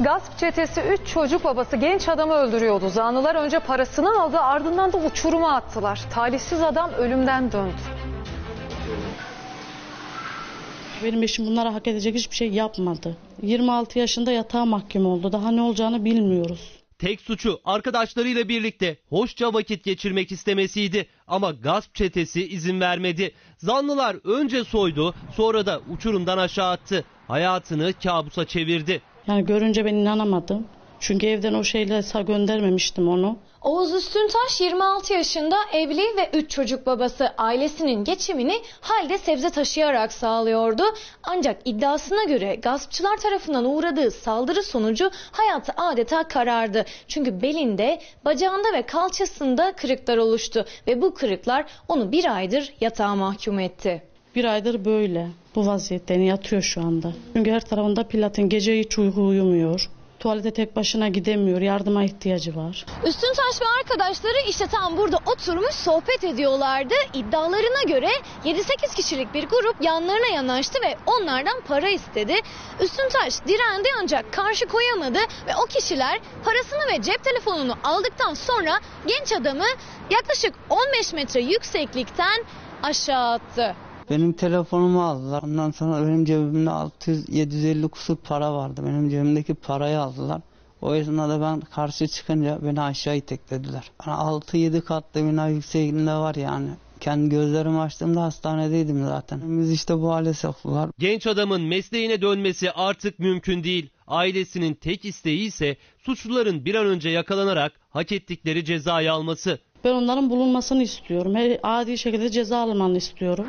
Gasp çetesi 3 çocuk babası genç adamı öldürüyordu. Zanlılar önce parasını aldı ardından da uçuruma attılar. Talihsiz adam ölümden döndü. Benim eşim bunlara hak edecek hiçbir şey yapmadı. 26 yaşında yatağa mahkum oldu. Daha ne olacağını bilmiyoruz. Tek suçu arkadaşlarıyla birlikte hoşça vakit geçirmek istemesiydi ama gasp çetesi izin vermedi. Zanlılar önce soydu sonra da uçurumdan aşağı attı. Hayatını kabusa çevirdi. Yani görünce ben inanamadım. Çünkü evden o şeyle sağ göndermemiştim onu. Oğuz Üstüntaş 26 yaşında evli ve 3 çocuk babası ailesinin geçimini halde sebze taşıyarak sağlıyordu. Ancak iddiasına göre gaspçılar tarafından uğradığı saldırı sonucu hayatı adeta karardı. Çünkü belinde, bacağında ve kalçasında kırıklar oluştu ve bu kırıklar onu bir aydır yatağa mahkum etti. Bir aydır böyle. Bu vaziyette yani yatıyor şu anda. Çünkü her tarafında platin. Gece hiç uyku uyumuyor. Tuvalete tek başına gidemiyor. Yardıma ihtiyacı var. Üstüntaş ve arkadaşları işte tam burada oturmuş sohbet ediyorlardı. İddialarına göre 7-8 kişilik bir grup yanlarına yanaştı ve onlardan para istedi. Üstüntaş direndi ancak karşı koyamadı ve o kişiler parasını ve cep telefonunu aldıktan sonra genç adamı yaklaşık 15 metre yükseklikten aşağı attı. Benim telefonumu aldılar. Ondan sonra benim cebimde 600-750 kusur para vardı. Benim cebimdeki parayı aldılar. O esnada ben karşı çıkınca beni aşağı iteklediler. Bana 6-7 katlı bina yüksekliğinde var yani. Kendi gözlerimi açtığımda hastanedeydim zaten. Biz işte bu hale soktular. Genç adamın mesleğine dönmesi artık mümkün değil. Ailesinin tek isteği ise suçluların bir an önce yakalanarak hak ettikleri cezayı alması. Ben onların bulunmasını istiyorum. Her adi şekilde ceza almanı istiyorum.